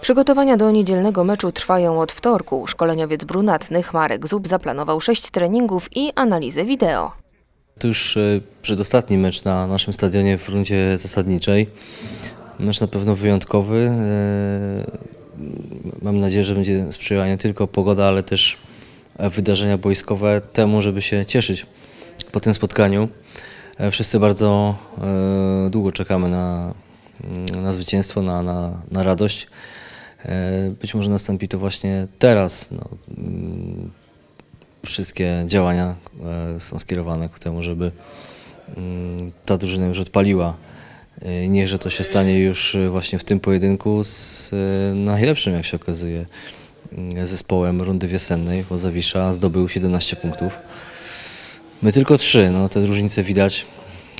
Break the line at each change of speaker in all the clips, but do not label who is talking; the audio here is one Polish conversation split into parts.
Przygotowania do niedzielnego meczu trwają od wtorku. Szkoleniowiec brunatnych Marek Zub zaplanował sześć treningów i analizę wideo.
To już e, przedostatni mecz na naszym stadionie w rundzie zasadniczej. Mecz na pewno wyjątkowy. E, Mam nadzieję, że będzie sprzyjała nie tylko pogoda, ale też wydarzenia boiskowe temu, żeby się cieszyć po tym spotkaniu. E, Wszyscy bardzo długo czekamy na, na zwycięstwo, na, na, na radość. E, Być może nastąpi to właśnie teraz. No, mm, wszystkie działania e, są skierowane ku temu, żeby mm, ta drużyna już odpaliła. E, Niechże to się stanie już właśnie w tym pojedynku z najlepszym, jak się okazuje, mm, zespołem rundy wiosennej, bo Zawisza zdobył 17 punktów. My tylko 3, no te różnice widać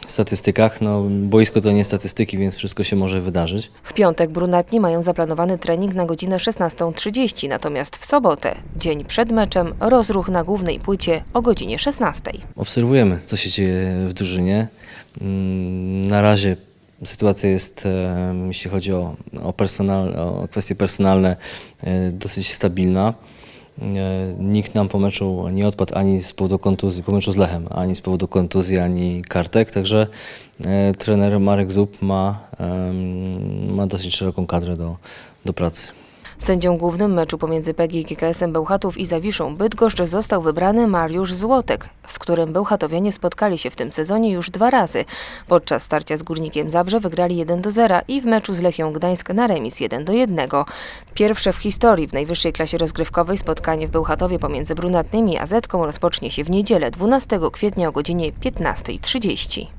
w statystykach. No, boisko to nie statystyki, więc wszystko się może wydarzyć.
W piątek brunatni mają zaplanowany trening na godzinę 16.30, natomiast w sobotę, dzień przed meczem, rozruch na głównej płycie o godzinie 16.
Obserwujemy, co się dzieje w drużynie. Mm, Na razie sytuacja jest, e, jeśli chodzi o, o, personal, o kwestie personalne, e, dosyć stabilna. E, Nikt nam po meczu nie odpadł ani z powodu kontuzji, po meczu z Lechem, ani z powodu kontuzji, ani kartek, także e, trener Marek Zub ma, ma dosyć szeroką kadrę do, do pracy.
Sędzią głównym meczu pomiędzy PGI GKS-em Bełchatów i Zawiszą Bydgoszcz został wybrany Mariusz Złotek, z którym Bełchatowianie spotkali się w tym sezonie już dwa razy. Podczas starcia z Górnikiem Zabrze wygrali 1 do 0 i w meczu z Lechią Gdańsk na remis 1 do 1. Pierwsze w historii w najwyższej klasie rozgrywkowej spotkanie w Bełchatowie pomiędzy Brunatnymi a Zetką rozpocznie się w niedzielę 12 kwietnia o godzinie 15.30.